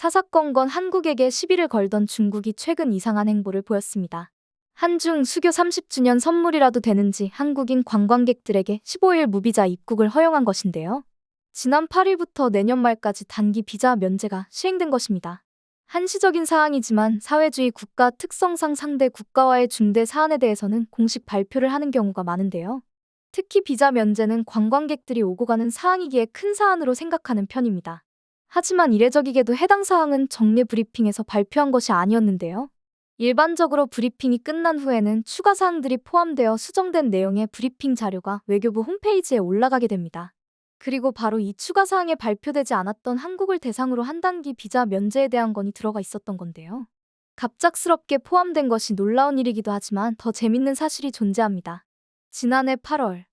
사사건건 한국에게 시비를 걸던 중국이 최근 이상한 행보를 보였습니다. 한중 수교 30주년 선물이라도 되는지 한국인 관광객들에게 15일 무비자 입국을 허용한 것인데요. 지난 8일부터 내년 말까지 단기 비자 면제가 시행된 것입니다. 한시적인 사항이지만 사회주의 국가 특성상 상대 국가와의 중대 사안에 대해서는 공식 발표를 하는 경우가 많은데요. 특히 비자 면제는 관광객들이 오고 가는 사항이기에 큰 사안으로 생각하는 편입니다. 하지만 이례적이게도 해당 사항은 정례 브리핑에서 발표한 것이 아니었는데요. 일반적으로 브리핑이 끝난 후에는 추가 사항들이 포함되어 수정된 내용의 브리핑 자료가 외교부 홈페이지에 올라가게 됩니다. 그리고 바로 이 추가 사항에 발표되지 않았던 한국을 대상으로 한 단기 비자 면제에 대한 건이 들어가 있었던 건데요. 갑작스럽게 포함된 것이 놀라운 일이기도 하지만 더 재밌는 사실이 존재합니다. 지난해 8월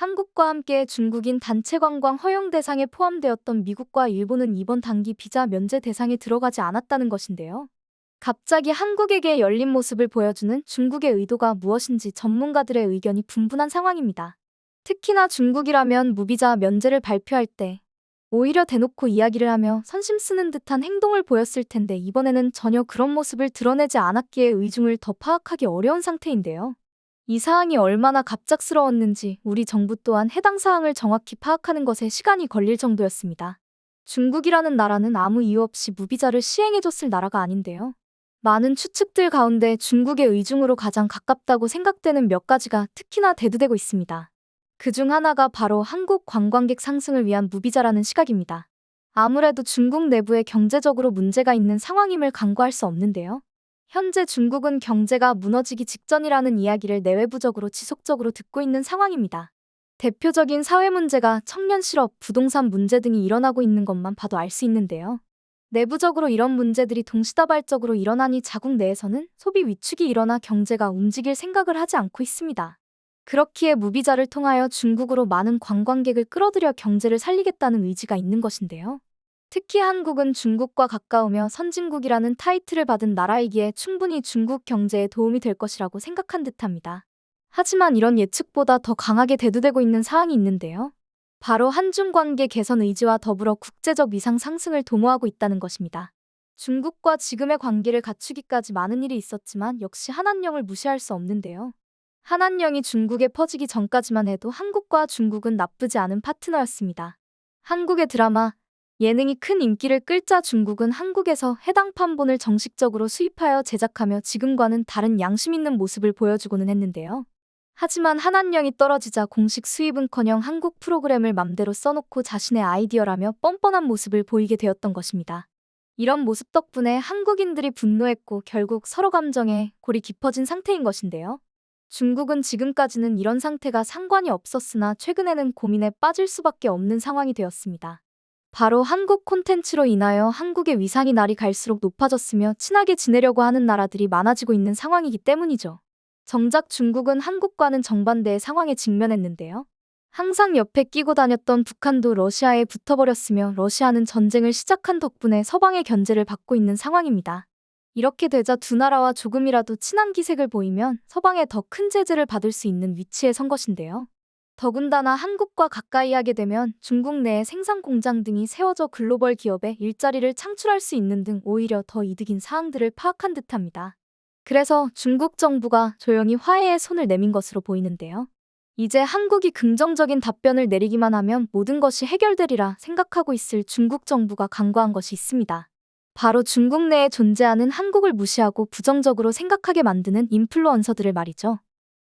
한국과 함께 중국인 단체 관광 허용 대상에 포함되었던 미국과 일본은 이번 단기 비자 면제 대상에 들어가지 않았다는 것인데요. 갑자기 한국에게 열린 모습을 보여주는 중국의 의도가 무엇인지 전문가들의 의견이 분분한 상황입니다. 특히나 중국이라면 무비자 면제를 발표할 때 오히려 대놓고 이야기를 하며 선심 쓰는 듯한 행동을 보였을 텐데 이번에는 전혀 그런 모습을 드러내지 않았기에 의중을 더 파악하기 어려운 상태인데요. 이 사항이 얼마나 갑작스러웠는지 우리 정부 또한 해당 사항을 정확히 파악하는 것에 시간이 걸릴 정도였습니다. 중국이라는 나라는 아무 이유 없이 무비자를 시행해줬을 나라가 아닌데요. 많은 추측들 가운데 중국의 의중으로 가장 가깝다고 생각되는 몇 가지가 특히나 대두되고 있습니다. 그 중 하나가 바로 한국 관광객 상승을 위한 무비자라는 시각입니다. 아무래도 중국 내부에 경제적으로 문제가 있는 상황임을 간과할 수 없는데요. 현재 중국은 경제가 무너지기 직전이라는 이야기를 내외부적으로 지속적으로 듣고 있는 상황입니다. 대표적인 사회 문제가 청년 실업, 부동산 문제 등이 일어나고 있는 것만 봐도 알 수 있는데요. 내부적으로 이런 문제들이 동시다발적으로 일어나니 자국 내에서는 소비 위축이 일어나 경제가 움직일 생각을 하지 않고 있습니다. 그렇기에 무비자를 통하여 중국으로 많은 관광객을 끌어들여 경제를 살리겠다는 의지가 있는 것인데요. 특히 한국은 중국과 가까우며 선진국이라는 타이틀을 받은 나라이기에 충분히 중국 경제에 도움이 될 것이라고 생각한 듯합니다. 하지만 이런 예측보다 더 강하게 대두되고 있는 사항이 있는데요. 바로 한중 관계 개선 의지와 더불어 국제적 위상 상승을 도모하고 있다는 것입니다. 중국과 지금의 관계를 갖추기까지 많은 일이 있었지만 역시 한한령을 무시할 수 없는데요. 한한령이 중국에 퍼지기 전까지만 해도 한국과 중국은 나쁘지 않은 파트너였습니다. 한국의 드라마, 예능이 큰 인기를 끌자 중국은 한국에서 해당 판본을 정식적으로 수입하여 제작하며 지금과는 다른 양심 있는 모습을 보여주고는 했는데요. 하지만 한한령이 떨어지자 공식 수입은커녕 한국 프로그램을 맘대로 써놓고 자신의 아이디어라며 뻔뻔한 모습을 보이게 되었던 것입니다. 이런 모습 덕분에 한국인들이 분노했고 결국 서로 감정에 골이 깊어진 상태인 것인데요. 중국은 지금까지는 이런 상태가 상관이 없었으나 최근에는 고민에 빠질 수밖에 없는 상황이 되었습니다. 바로 한국 콘텐츠로 인하여 한국의 위상이 날이 갈수록 높아졌으며 친하게 지내려고 하는 나라들이 많아지고 있는 상황이기 때문이죠. 정작 중국은 한국과는 정반대의 상황에 직면했는데요. 항상 옆에 끼고 다녔던 북한도 러시아에 붙어버렸으며 러시아는 전쟁을 시작한 덕분에 서방의 견제를 받고 있는 상황입니다. 이렇게 되자 두 나라와 조금이라도 친한 기색을 보이면 서방에 더큰 제재를 받을 수 있는 위치에 선 것인데요. 더군다나 한국과 가까이 하게 되면 중국 내에 생산 공장 등이 세워져 글로벌 기업에 일자리를 창출할 수 있는 등 오히려 더 이득인 사항들을 파악한 듯합니다. 그래서 중국 정부가 조용히 화해에 손을 내민 것으로 보이는데요. 이제 한국이 긍정적인 답변을 내리기만 하면 모든 것이 해결되리라 생각하고 있을 중국 정부가 간과한 것이 있습니다. 바로 중국 내에 존재하는 한국을 무시하고 부정적으로 생각하게 만드는 인플루언서들을 말이죠.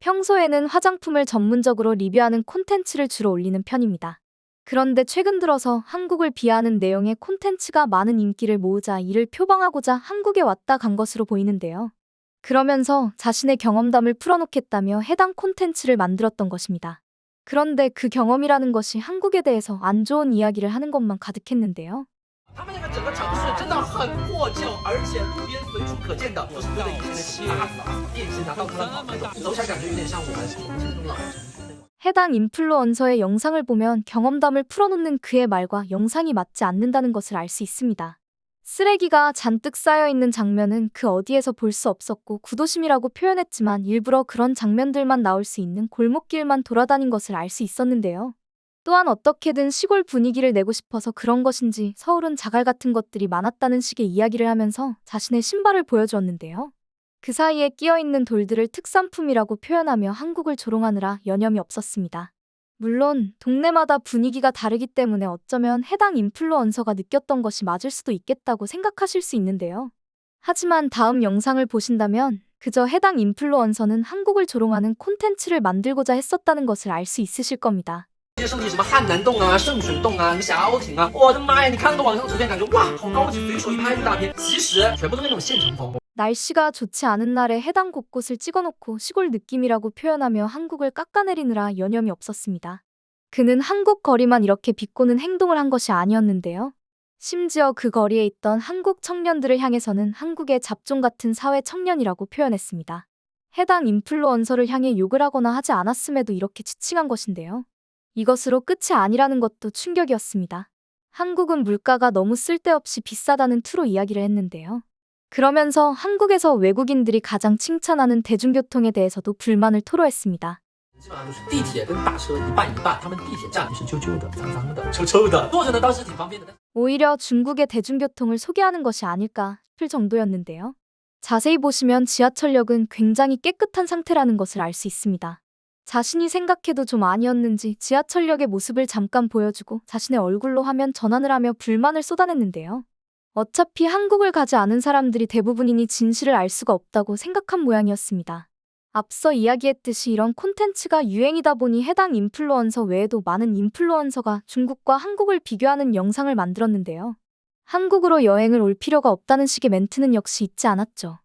평소에는 화장품을 전문적으로 리뷰하는 콘텐츠를 주로 올리는 편입니다. 그런데 최근 들어서 한국을 비하하는 내용의 콘텐츠가 많은 인기를 모으자 이를 표방하고자 한국에 왔다 간 것으로 보이는데요. 그러면서 자신의 경험담을 풀어놓겠다며 해당 콘텐츠를 만들었던 것입니다. 그런데 그 경험이라는 것이 한국에 대해서 안 좋은 이야기를 하는 것만 가득했는데요. 他们那个整个城市真的很破旧，而且路边随处可见的都是堆的以前那种大子啊、电线啊，到处乱跑，走起来感觉有点像我们我们这种老城区那种。 해당 인플루언서의 영상을 보면 경험담을 풀어놓는 그의 말과 영상이 맞지 않는다는 것을 알 수 있습니다. 쓰레기가 잔뜩 쌓여 있는 장면은 그 어디에서 볼 수 없었고 구도심이라고 표현했지만 일부러 그런 장면들만 나올 수 있는 골목길만 돌아다닌 것을 알 수 있었는데요. 또한 어떻게든 시골 분위기를 내고 싶어서 그런 것인지 서울은 자갈 같은 것들이 많았다는 식의 이야기를 하면서 자신의 신발을 보여주었는데요. 그 사이에 끼어 있는 돌들을 특산품이라고 표현하며 한국을 조롱하느라 여념이 없었습니다. 물론 동네마다 분위기가 다르기 때문에 어쩌면 해당 인플루언서가 느꼈던 것이 맞을 수도 있겠다고 생각하실 수 있는데요. 하지만 다음 영상을 보신다면 그저 해당 인플루언서는 한국을 조롱하는 콘텐츠를 만들고자 했었다는 것을 알 수 있으실 겁니다. 这些圣地什么汉南洞啊、圣水洞啊、什么霞亭啊，我的妈呀！你看那个网上图片，感觉哇，好高级，随手一拍一大片。其实全部都是那种现成风。 날씨가 좋지 않은 날에 해당 곳곳을 찍어놓고 시골 느낌이라고 표현하며 한국을 깎아내리느라 여념이 없었습니다. 그는 한국 거리만 이렇게 비꼬는 행동을 한 것이 아니었는데요. 심지어 그 거리에 있던 한국 청년들을 향해서는 한국의 잡종 같은 사회 청년이라고 표현했습니다. 해당 인플루언서를 향해 욕을 하거나 하지 않았음에도 이렇게 지칭한 것인데요. 이것으로 끝이 아니라는 것도 충격이었습니다. 한국은 물가가 너무 쓸데없이 비싸다는 투로 이야기를 했는데요. 그러면서 한국에서 외국인들이 가장 칭찬하는 대중교통에 대해서도 불만을 토로했습니다. 基本上就是地铁跟大车一半一半，他们地铁站是旧旧的、脏脏的、臭臭的，坐着呢倒是挺方便的。但 오히려 중국의 대중교통을 소개하는 것이 아닐까 싶을 정도였는데요. 자세히 보시면 지하철역은 굉장히 깨끗한 상태라는 것을 알 수 있습니다. 자신이 생각해도 좀 아니었는지 지하철역의 모습을 잠깐 보여주고 자신의 얼굴로 화면 전환을 하며 불만을 쏟아냈는데요. 어차피 한국을 가지 않은 사람들이 대부분이니 진실을 알 수가 없다고 생각한 모양이었습니다. 앞서 이야기했듯이 이런 콘텐츠가 유행이다 보니 해당 인플루언서 외에도 많은 인플루언서가 중국과 한국을 비교하는 영상을 만들었는데요. 한국으로 여행을 올 필요가 없다는 식의 멘트는 역시 있지 않았죠.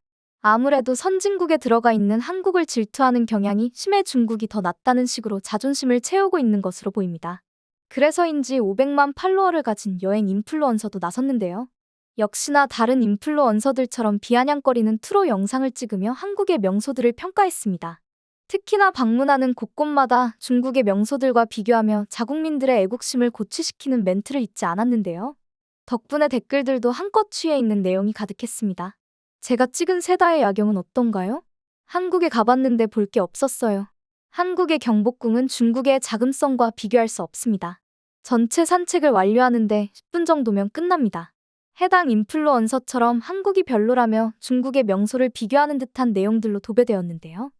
아무래도 선진국에 들어가 있는 한국을 질투하는 경향이 심해 중국이 더 낫다는 식으로 자존심을 채우고 있는 것으로 보입니다. 그래서인지 500만 팔로워를 가진 여행 인플루언서도 나섰는데요. 역시나 다른 인플루언서들처럼 비아냥거리는 투로 영상을 찍으며 한국의 명소들을 평가했습니다. 특히나 방문하는 곳곳마다 중국의 명소들과 비교하며 자국민들의 애국심을 고취시키는 멘트를 잊지 않았는데요. 덕분에 댓글들도 한껏 취해 있는 내용이 가득했습니다. 제가 찍은 세다의 야경은 어떤가요? 한국에 가봤는데 볼 게 없었어요. 한국의 경복궁은 중국의 자금성과 비교할 수 없습니다. 전체 산책을 완료하는데 10분 정도면 끝납니다. 해당 인플루언서처럼 한국이 별로라며 중국의 명소를 비교하는 듯한 내용들로 도배되었는데요.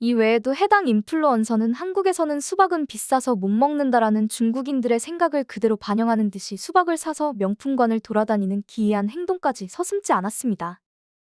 이 외에도 해당 인플루언서는 한국에서는 수박은 비싸서 못 먹는다라는 중국인들의 생각을 그대로 반영하는 듯이 수박을 사서 명품관을 돌아다니는 기이한 행동까지 서슴지 않았습니다.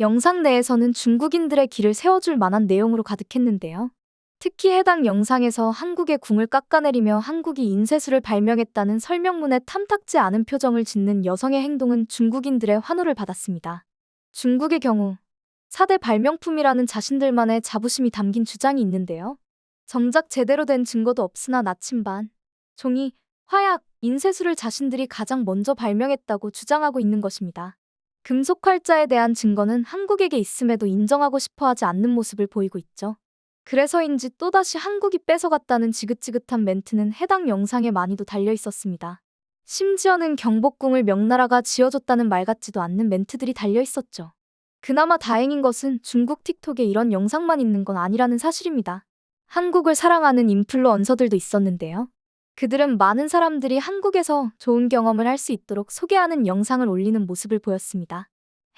영상 내에서는 중국인들의 길을 세워줄 만한 내용으로 가득했는데요. 특히 해당 영상에서 한국의 궁을 깎아내리며 한국이 인쇄술을 발명했다는 설명문에 탐탁지 않은 표정을 짓는 여성의 행동은 중국인들의 환호를 받았습니다. 중국의 경우 4대 발명품이라는 자신들만의 자부심이 담긴 주장이 있는데요. 정작 제대로 된 증거도 없으나 나침반, 종이, 화약, 인쇄술을 자신들이 가장 먼저 발명했다고 주장하고 있는 것입니다. 금속 활자에 대한 증거는 한국에게 있음에도 인정하고 싶어 하지 않는 모습을 보이고 있죠. 그래서인지 또다시 한국이 뺏어갔다는 지긋지긋한 멘트는 해당 영상에 많이도 달려 있었습니다. 심지어는 경복궁을 명나라가 지어줬다는 말 같지도 않는 멘트들이 달려 있었죠. 그나마 다행인 것은 중국 틱톡에 이런 영상만 있는 건 아니라는 사실입니다. 한국을 사랑하는 인플루언서들도 있었는데요. 그들은 많은 사람들이 한국에서 좋은 경험을 할 수 있도록 소개하는 영상을 올리는 모습을 보였습니다.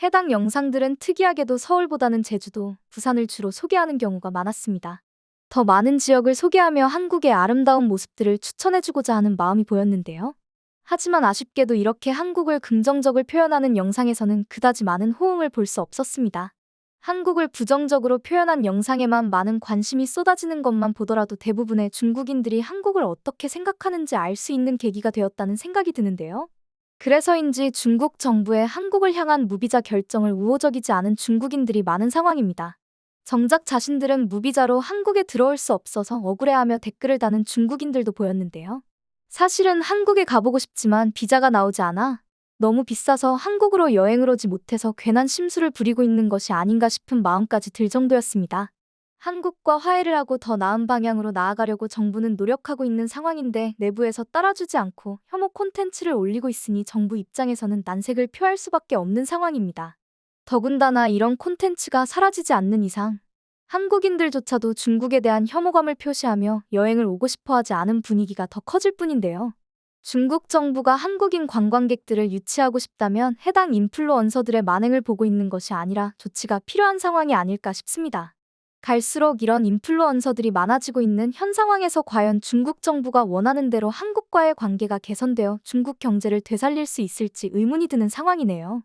해당 영상들은 특이하게도 서울보다는 제주도, 부산을 주로 소개하는 경우가 많았습니다. 더 많은 지역을 소개하며 한국의 아름다운 모습들을 추천해주고자 하는 마음이 보였는데요. 하지만 아쉽게도 이렇게 한국을 긍정적을 표현하는 영상에서는 그다지 많은 호응을 볼 수 없었습니다. 한국을 부정적으로 표현한 영상에만 많은 관심이 쏟아지는 것만 보더라도 대부분의 중국인들이 한국을 어떻게 생각하는지 알 수 있는 계기가 되었다는 생각이 드는데요. 그래서인지 중국 정부의 한국을 향한 무비자 결정을 우호적이지 않은 중국인들이 많은 상황입니다. 정작 자신들은 무비자로 한국에 들어올 수 없어서 억울해하며 댓글을 다는 중국인들도 보였는데요. 사실은 한국에 가보고 싶지만 비자가 나오지 않아 너무 비싸서 한국으로 여행을 오지 못해서 괜한 심수를 부리고 있는 것이 아닌가 싶은 마음까지 들 정도였습니다. 한국과 화해를 하고 더 나은 방향으로 나아가려고 정부는 노력하고 있는 상황인데 내부에서 따라주지 않고 혐오 콘텐츠를 올리고 있으니 정부 입장에서는 난색을 표할 수밖에 없는 상황입니다. 더군다나 이런 콘텐츠가 사라지지 않는 이상 한국인들조차도 중국에 대한 혐오감을 표시하며 여행을 오고 싶어 하지 않은 분위기가 더 커질 뿐인데요. 중국 정부가 한국인 관광객들을 유치하고 싶다면 해당 인플루언서들의 만행을 보고 있는 것이 아니라 조치가 필요한 상황이 아닐까 싶습니다. 갈수록 이런 인플루언서들이 많아지고 있는 현 상황에서 과연 중국 정부가 원하는 대로 한국과의 관계가 개선되어 중국 경제를 되살릴 수 있을지 의문이 드는 상황이네요.